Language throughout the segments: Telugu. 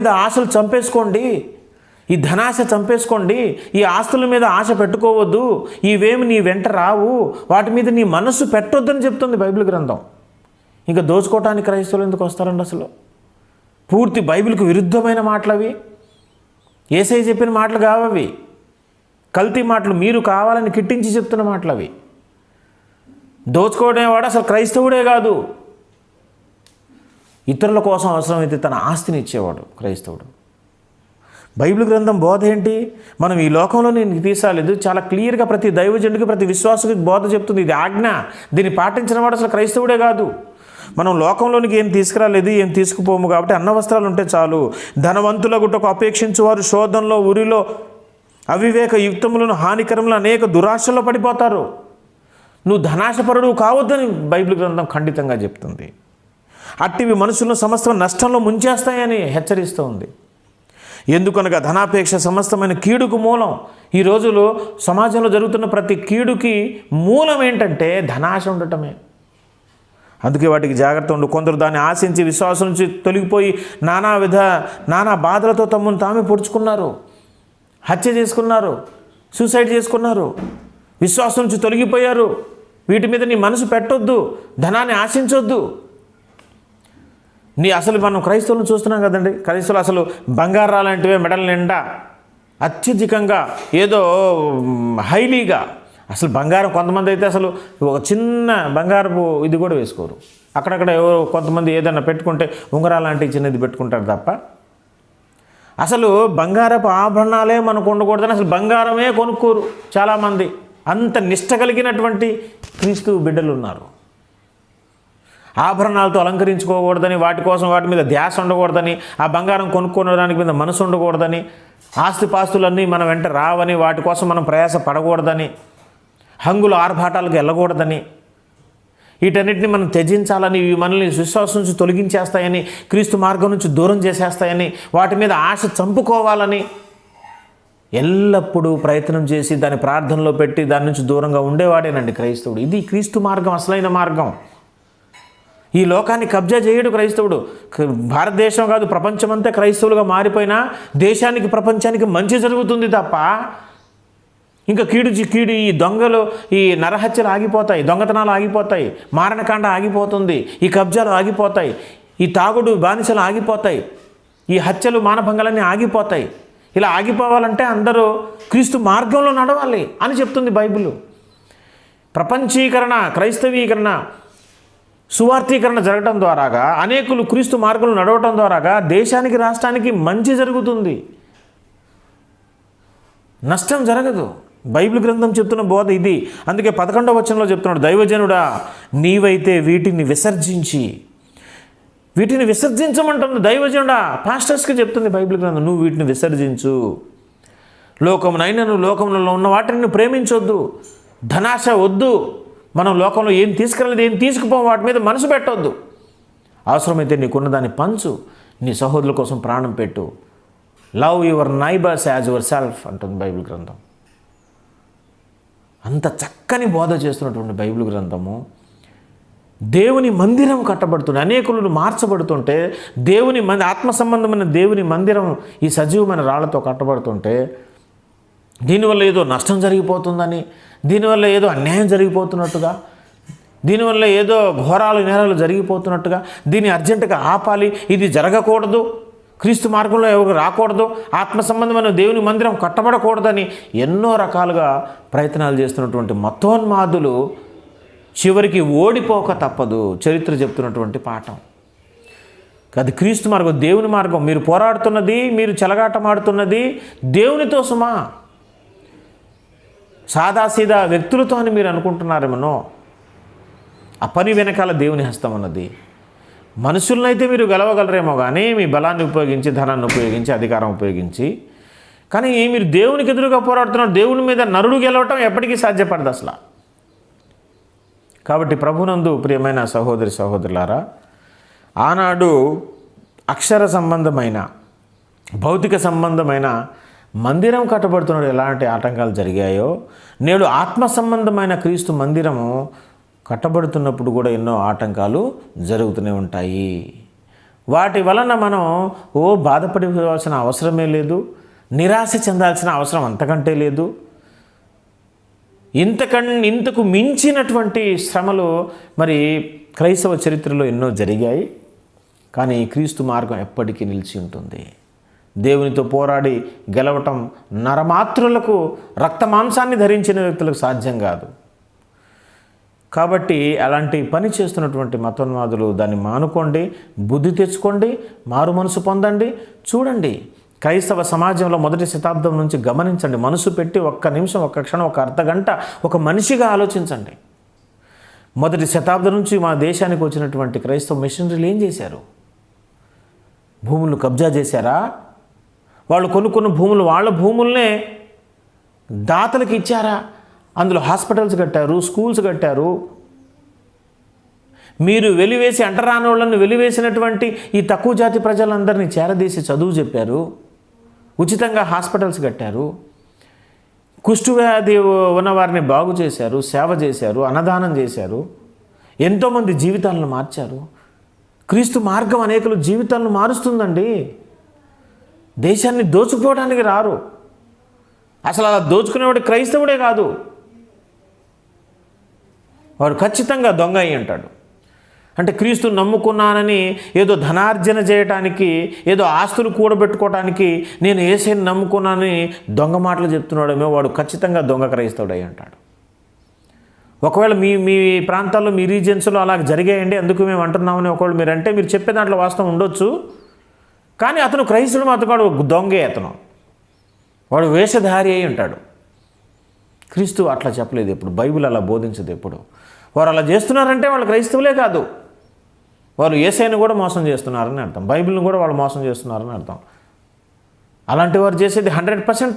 మీద ఆశలు చంపేసుకోండి. ఈ ధనాశ చంపేసుకోండి. ఈ ఆస్తుల మీద ఆశ పెట్టుకోవద్దు. ఇవేమి నీ వెంట రావు. వాటి మీద నీ మనస్సు పెట్టొద్దని చెప్తుంది బైబిల్ గ్రంథం. ఇంకా దోచుకోవటానికి క్రైస్తవులు ఎందుకు వస్తారండి అసలు? పూర్తి బైబిల్కు విరుద్ధమైన మాటలు అవి ఏసై చెప్పిన మాటలు కావవి. కల్తీ మాటలు మీరు కావాలని కిట్టించి చెప్తున్న మాటలు అవి దోచుకోవడం వాడు అసలు క్రైస్తవుడే కాదు. ఇతరుల కోసం అవసరమైతే తన ఆస్తిని ఇచ్చేవాడు క్రైస్తవుడు. బైబిల్ గ్రంథం బోధ ఏంటి? మనం ఈ లోకంలో నేను తీసాలేదు చాలా క్లియర్గా ప్రతి దైవజనుడికి ప్రతి విశ్వాసుకి బోధ చెప్తుంది. ఇది ఆజ్ఞ. దీన్ని పాటించిన వాడు అసలు క్రైస్తవుడే కాదు. మనం లోకంలోనికి ఏం తీసుకురాలేదు ఏం తీసుకుపోము కాబట్టి అన్న వస్త్రాలు ఉంటే చాలు. ధనవంతుల గుట్టకు అపేక్షించేవారు వారు శోధనలో ఉరిలో అవివేక యుక్తములను హానికరములు అనేక దురాశల్లో పడిపోతారు. నువ్వు ధనాశపరుడు కావద్దని బైబిల్ గ్రంథం ఖండితంగా చెప్తుంది. అట్టివి మనుషులను సమస్తం నష్టంలో ముంచేస్తాయని హెచ్చరిస్తూ ఉంది. ఎందుకనగా ధనాపేక్ష సమస్తమైన కీడుకు మూలం. ఈ రోజులో సమాజంలో జరుగుతున్న ప్రతి కీడుకి మూలం ఏంటంటే ధనాశ ఉండటమే. అందుకే వాటికి జాగ్రత్త ఉండు. కొందరు దాన్ని ఆశించి విశ్వాసం నుంచి తొలగిపోయి నానా విధ నానా బాధలతో తమను తామే పొడుచుకున్నారు. హత్య చేసుకున్నారు. సూసైడ్ చేసుకున్నారు. విశ్వాసం నుంచి తొలగిపోయారు. వీటి మీద నీ మనసు పెట్టొద్దు. ధనాన్ని ఆశించొద్దు. నీ అసలు మనం క్రైస్తవులను చూస్తున్నాం కదండి. క్రైస్తవులు అసలు బంగారాలు లాంటివే మెడల నిండా అత్యధికంగా ఏదో హైలీగా అసలు బంగారం కొంతమంది అయితే అసలు ఒక చిన్న బంగారపు ఇది కూడా వేసుకోరు. అక్కడక్కడ ఎవరో కొంతమంది ఏదైనా పెట్టుకుంటే ఉంగరాలాంటి చిన్నది పెట్టుకుంటారు తప్ప. అసలు బంగారపు ఆభరణాలే మనకు ఉండకూడదని అసలు బంగారమే కొనుక్కోరు చాలామంది. అంత నిష్ట కలిగినటువంటి క్రీస్తు బిడ్డలు ఉన్నారు. ఆభరణాలతో అలంకరించుకోకూడదని వాటి కోసం వాటి మీద ధ్యాస ఉండకూడదని ఆ బంగారం కొనుక్కోవడానికి మీద మనసు ఉండకూడదని ఆస్తిపాస్తులన్నీ మన వెంట రావని వాటి కోసం మనం ప్రయాస పడకూడదని హంగులు ఆర్భాటాలకు వెళ్ళకూడదని వీటన్నిటిని మనం త్యజించాలని ఇవి మనల్ని విశ్వాసం నుంచి తొలగించేస్తాయని క్రీస్తు మార్గం నుంచి దూరం చేసేస్తాయని వాటి మీద ఆశ చంపుకోవాలని ఎల్లప్పుడూ ప్రయత్నం చేసి దాని ప్రార్థనలో పెట్టి దాని నుంచి దూరంగా ఉండేవాడేనండి క్రైస్తవుడు. ఇది క్రీస్తు మార్గం అసలైన మార్గం. ఈ లోకాన్ని కబ్జా చేయడు క్రైస్తవుడు. భారతదేశం కాదు ప్రపంచమంతా క్రైస్తవులుగా మారిపోయినా దేశానికి ప్రపంచానికి మంచి జరుగుతుంది తప్ప ఇంకా కీడు కీడు ఈ దొంగలు ఈ నరహత్యలు ఆగిపోతాయి దొంగతనాలు ఆగిపోతాయి మారణకాండ ఆగిపోతుంది ఈ కబ్జాలు ఆగిపోతాయి ఈ తాగుడు బానిసలు ఆగిపోతాయి ఈ హత్యలు మానభంగాలన్నీ ఆగిపోతాయి. ఇలా ఆగిపోవాలంటే అందరూ క్రీస్తు మార్గంలో నడవాలి అని చెప్తుంది బైబిల్. ప్రపంచీకరణ క్రైస్తవీకరణ సువార్థీకరణ జరగటం ద్వారాగా అనేకులు క్రీస్తు మార్గంలో నడవటం ద్వారాగా దేశానికి రాష్ట్రానికి మంచి జరుగుతుంది. నష్టం జరగదు. బైబిల్ గ్రంథం చెప్తున్న బోధ ఇది. అందుకే పదకొండవ వచనంలో చెప్తున్నాడు దైవజనుడా నీవైతే వీటిని విసర్జించి వీటిని విసర్జించమంటుంది దైవజనుడా పాస్టర్స్కి చెప్తుంది బైబిల్ గ్రంథం నువ్వు వీటిని విసర్జించు. లోకమునైనా నువ్వు లోకంలో ఉన్న వాటిని ప్రేమించొద్దు. ధనాశ వద్దు. మనం లోకంలో ఏం తీసుకెళ్ళలేదు ఏం తీసుకుపోం వాటి మీద మనసు పెట్టొద్దు. అవసరమైతే నీకున్న దాన్ని పంచు. నీ సహోదరుల కోసం ప్రాణం పెట్టు. Love your neighbours as yourself అంటుంది బైబిల్ గ్రంథం. అంత చక్కని బోధ చేస్తున్నటువంటి బైబిల్ గ్రంథము. దేవుని మందిరం కట్టబడుతుంది. అనేకులను మార్చబడుతుంటే దేవుని మంది ఆత్మ సంబంధమైన దేవుని మందిరం ఈ సజీవమైన రాళ్ళతో కట్టబడుతుంటే దీనివల్ల ఏదో నష్టం జరిగిపోతుందని దీనివల్ల ఏదో అన్యాయం జరిగిపోతున్నట్టుగా దీనివల్ల ఏదో ఘోరాలు నేరాలు జరిగిపోతున్నట్టుగా దీన్ని అర్జెంటుగా ఆపాలి ఇది జరగకూడదు క్రీస్తు మార్గంలో ఎవరు రాకూడదు ఆత్మ సంబంధమైన దేవుని మందిరం కట్టబడకూడదని ఎన్నో రకాలుగా ప్రయత్నాలు చేస్తున్నటువంటి మతోన్మాదులు చివరికి ఓడిపోక తప్పదు చరిత్ర చెప్తున్నటువంటి పాఠం. అది క్రీస్తు మార్గం దేవుని మార్గం. మీరు పోరాడుతున్నది మీరు చెలగాటమాడుతున్నది దేవునితో సుమా. సాదాసీదా వ్యక్తులతో అని మీరు అనుకుంటున్నారేమోనో ఆ పని వెనకాల దేవుని హస్తం అన్నది. మనుషులనైతే మీరు గెలవగలరేమో కానీ మీ బలాన్ని ఉపయోగించి ధనాన్ని ఉపయోగించి అధికారం ఉపయోగించి. కానీ మీరు దేవునికి ఎదురుగా పోరాడుతున్నారు దేవుని మీద నరుడు గెలవటం ఎప్పటికీ సాధ్యపడదు అసలు. కాబట్టి ప్రభునందు ప్రియమైన సహోదరి సహోదరులారా ఆనాడు అక్షర సంబంధమైన భౌతిక సంబంధమైన మందిరం కట్టబడుతున్నాడు ఎలాంటి ఆటంకాలు జరిగాయో నేడు ఆత్మ సంబంధమైన క్రీస్తు మందిరము కట్టబడుతున్నప్పుడు కూడా ఎన్నో ఆటంకాలు జరుగుతూనే ఉంటాయి. వాటి వలన మనం ఓ బాధపడిపోవాల్సిన అవసరమే లేదు నిరాశ చెందాల్సిన అవసరం అంతకంటే లేదు. ఇంతకన్ ఇంతకు మించినటువంటి శ్రమలు మరి క్రైస్తవ చరిత్రలో ఎన్నో జరిగాయి. కానీ క్రీస్తు మార్గం ఎప్పటికీ నిలిచి ఉంటుంది. దేవునితో పోరాడి గెలవటం నరమాత్రులకు రక్త మాంసాన్ని ధరించిన వ్యక్తులకు సాధ్యం కాదు. కాబట్టి అలాంటి పని చేస్తున్నటువంటి మతోన్మాదులు దాన్ని మానుకోండి బుద్ధి తెచ్చుకోండి మారు మనసు పొందండి. చూడండి క్రైస్తవ సమాజంలో మొదటి శతాబ్దం నుంచి గమనించండి. మనసు పెట్టి ఒక్క నిమిషం ఒక్క క్షణం ఒక అర్ధగంట ఒక మనిషిగా ఆలోచించండి. మొదటి శతాబ్దం నుంచి మా దేశానికి వచ్చినటువంటి క్రైస్తవ మిషనరీలు ఏం చేశారు? భూములను కబ్జా చేశారా? వాళ్ళు కొనుక్కున్న భూములు వాళ్ళ భూముల్నే దాతలకు ఇచ్చారా? అందులో హాస్పిటల్స్ కట్టారు స్కూల్స్ కట్టారు. మీరు వెలివేసి అంటరాని వాళ్ళని వెలివేసినటువంటి ఈ తక్కువ జాతి ప్రజలందరినీ చేరదీసి చదువు చెప్పారు. ఉచితంగా హాస్పిటల్స్ కట్టారు. కుష్ఠవ్యాధి ఉన్నవారిని బాగు చేశారు సేవ చేశారు అన్నదానం చేశారు. ఎంతోమంది జీవితాలను మార్చారు. క్రీస్తు మార్గం అనేకలు జీవితాలను మారుస్తుందండి. దేశాన్ని దోచుకోవడానికి రారు. అసలు అలా దోచుకునేవాడు క్రైస్తవుడే కాదు. వాడు ఖచ్చితంగా దొంగ అయి ఉంటాడు. అంటే క్రీస్తు నమ్ముకున్నానని ఏదో ధనార్జన చేయటానికి ఏదో ఆస్తులు కూడబెట్టుకోవటానికి నేను ఏసైని నమ్ముకున్నానని దొంగ మాటలు చెప్తున్నాడేమో వాడు ఖచ్చితంగా దొంగ క్రైస్తవుడు అయి అంటాడు ఒకవేళ మీ మీ ప్రాంతాల్లో మీ రీజన్స్లో అలా జరిగాయండి అందుకు మేము అంటున్నామని ఒకవేళ మీరు అంటే మీరు చెప్పే దాంట్లో వాస్తవం ఉండొచ్చు. కానీ అతను క్రైస్తుడు మాత్రం వాడు దొంగే అతను. వాడు వేషధారి అయి ఉంటాడు. క్రీస్తు అట్లా చెప్పలేదు ఎప్పుడు బైబిల్ అలా బోధించదు ఎప్పుడు. వారు అలా చేస్తున్నారంటే వాళ్ళు క్రైస్తవులే కాదు. వారు ఏసైని కూడా మోసం చేస్తున్నారని అర్థం. బైబిల్ని కూడా వాళ్ళు మోసం చేస్తున్నారని అర్థం. అలాంటి వారు చేసేది హండ్రెడ్ పర్సెంట్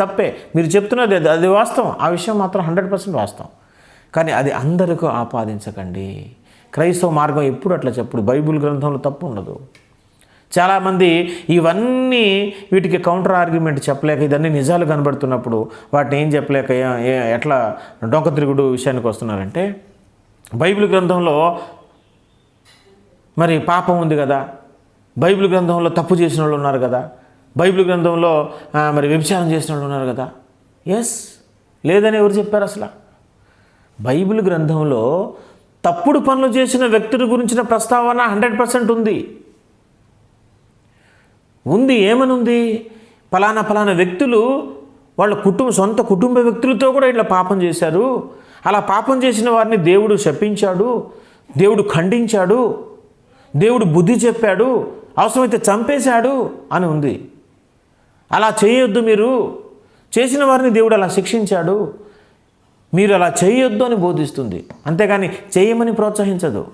తప్పే. మీరు చెప్తున్నది అది అది వాస్తవం. ఆ విషయం మాత్రం హండ్రెడ్ పర్సెంట్ వాస్తవం. కానీ అది అందరికీ ఆపాదించకండి. క్రైస్తవ మార్గం ఎప్పుడు అట్లా చెప్పుడు. బైబిల్ గ్రంథంలో తప్పు ఉండదు. చాలామంది ఇవన్నీ వీటికి కౌంటర్ ఆర్గ్యుమెంట్ చెప్పలేక ఇదన్నీ నిజాలు కనబడుతున్నప్పుడు వాటిని ఏం చెప్పలేక ఎట్లా డొంకతిరుగుడు విషయానికి వస్తున్నారంటే బైబిల్ గ్రంథంలో మరి పాపం ఉంది కదా బైబిల్ గ్రంథంలో తప్పు చేసిన వాళ్ళు ఉన్నారు కదా బైబిల్ గ్రంథంలో మరి వ్యభిచారం చేసిన వాళ్ళు ఉన్నారు కదా ఎస్ లేదని ఎవరు చెప్పారు అసలు? బైబిల్ గ్రంథంలో తప్పుడు పనులు చేసిన వ్యక్తుల గురించిన ప్రస్తావన హండ్రెడ్ పర్సెంట్ ఉంది. ఉంది ఏమనుంది? ఫలానా ఫలానా వ్యక్తులు వాళ్ళ కుటుంబ సొంత కుటుంబ వ్యక్తులతో కూడా ఇట్లా పాపం చేశారు. అలా పాపం చేసిన వారిని దేవుడు శపించాడు దేవుడు ఖండించాడు దేవుడు బుద్ధి చెప్పాడు అవసరమైతే చంపేశాడు అని ఉంది. అలా చేయొద్దు మీరు. చేసిన వారిని దేవుడు అలా శిక్షించాడు. మీరు అలా చేయొద్దు అని బోధిస్తుంది. అంతేగాని చేయమని ప్రోత్సహించదు.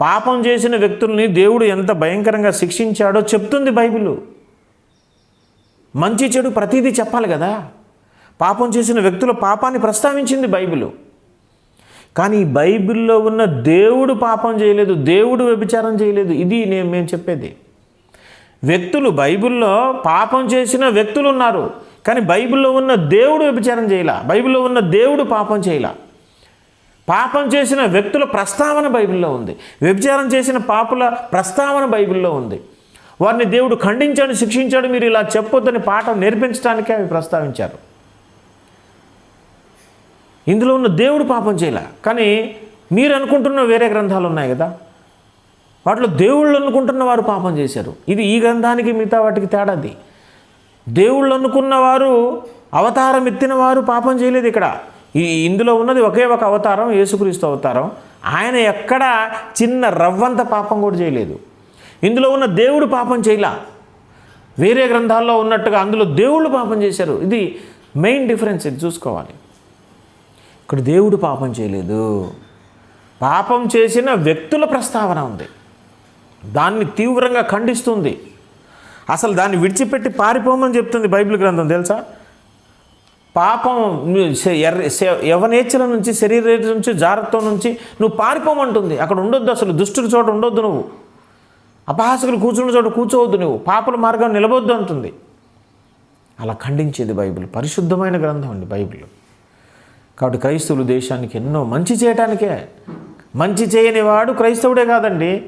పాపం చేసిన వ్యక్తుల్ని దేవుడు ఎంత భయంకరంగా శిక్షించాడో చెప్తుంది బైబిల్. మంచి చెడు ప్రతిదీ చెప్పాలి కదా. పాపం చేసిన వ్యక్తుల పాపాన్ని ప్రస్తావించింది బైబిల్. కానీ బైబిల్లో ఉన్న దేవుడు పాపం చేయలేదు దేవుడు వ్యభిచారం చేయలేదు. ఇది నేను మేము చెప్పేది. వ్యక్తులు బైబిల్లో పాపం చేసిన వ్యక్తులు ఉన్నారు కానీ బైబిల్లో ఉన్న దేవుడు వ్యభిచారం చేయలా బైబిల్లో ఉన్న దేవుడు పాపం చేయలా. పాపం చేసిన వ్యక్తుల ప్రస్తావన బైబిల్లో ఉంది. వ్యభిచారం చేసిన పాపుల ప్రస్తావన బైబిల్లో ఉంది. వారిని దేవుడు ఖండించాడు శిక్షించాడు మీరు ఇలా చెప్పొద్దని పాఠం నేర్పించడానికే అవి ప్రస్తావించారు. ఇందులో ఉన్న దేవుడు పాపం చేయలే. కానీ మీరు అనుకుంటున్న వేరే గ్రంథాలు ఉన్నాయి కదా? వాటిలో దేవుళ్ళు అనుకుంటున్న వారు పాపం చేశారు. ఇది ఈ గ్రంథానికి మిగతా వాటికి తేడాది దేవుళ్ళు అనుకున్న వారు అవతారం ఎత్తిన వారు పాపం చేయలేదు ఇక్కడ. ఈ ఇందులో ఉన్నది ఒకే ఒక అవతారం యేసుక్రీస్తు అవతారం. ఆయన ఎక్కడ చిన్న రవ్వంత పాపం కూడా చేయలేదు. ఇందులో ఉన్న దేవుడు పాపం చేయలా. వేరే గ్రంథాల్లో ఉన్నట్టుగా అందులో దేవుళ్ళు పాపం చేశారు. ఇది మెయిన్ డిఫరెన్స్ ఇది చూసుకోవాలి. ఇక్కడ దేవుడు పాపం చేయలేదు. పాపం చేసిన వ్యక్తుల ప్రస్తావన ఉంది. దాన్ని తీవ్రంగా ఖండిస్తుంది. అసలు దాన్ని విడిచిపెట్టి పారిపోమని చెప్తుంది బైబిల్ గ్రంథం తెలుసా? పాపం ఎర్ర- శ- నుంచి శరీర నుంచి జాగ్రత్త నుంచి నువ్వు పారిపోమంటుంది. అక్కడ ఉండొద్దు అసలు దుష్టుల చోట ఉండొద్దు నువ్వు. అపహాసకులు కూర్చున్న చోట కూర్చోవద్దు నువ్వు. పాపల మార్గం నిలబొద్దు అంటుంది. అలా ఖండించేది బైబిల్. పరిశుద్ధమైన గ్రంథం అండి బైబిల్. కాబట్టి క్రైస్తవులు దేశానికి ఎన్నో మంచి చేయటానికే. మంచి చేయని వాడు క్రైస్తవుడే కాదండి.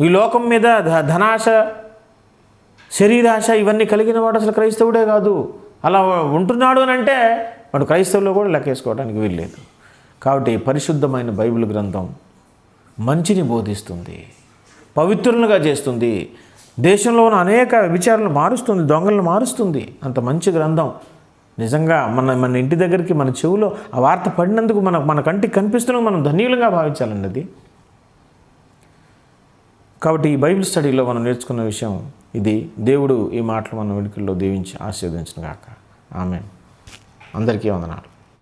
ఈ లోకం మీద ధ- ధనాశ శరీరాశ ఇవన్నీ కలిగిన వాడు అసలు క్రైస్తవుడే కాదు. అలా ఉంటున్నాడు అని అంటే వాడు క్రైస్తవులో కూడా లెక్కేసుకోవడానికి వీల్లేదు. కాబట్టి పరిశుద్ధమైన బైబిల్ గ్రంథం మంచిని బోధిస్తుంది పవిత్రులుగా చేస్తుంది దేశంలో ఉన్న అనేక విచారాలు మారుస్తుంది దొంగలను మారుస్తుంది. అంత మంచి గ్రంథం. నిజంగా మన మన ఇంటి దగ్గరికి మన చెవులో ఆ వార్త పడినందుకు మన మన కంటికి కనిపిస్తున్న మనం ధన్యులుగా భావించాలండి అది. కాబట్టి ఈ బైబిల్ స్టడీలో మనం నేర్చుకున్న విషయం ఇది దేవుడు ఈ మాటలు మన వెనుకల్లో దీవించి ఆశీర్వదించిన గాక. ఆమె అందరికీ వందనాలు.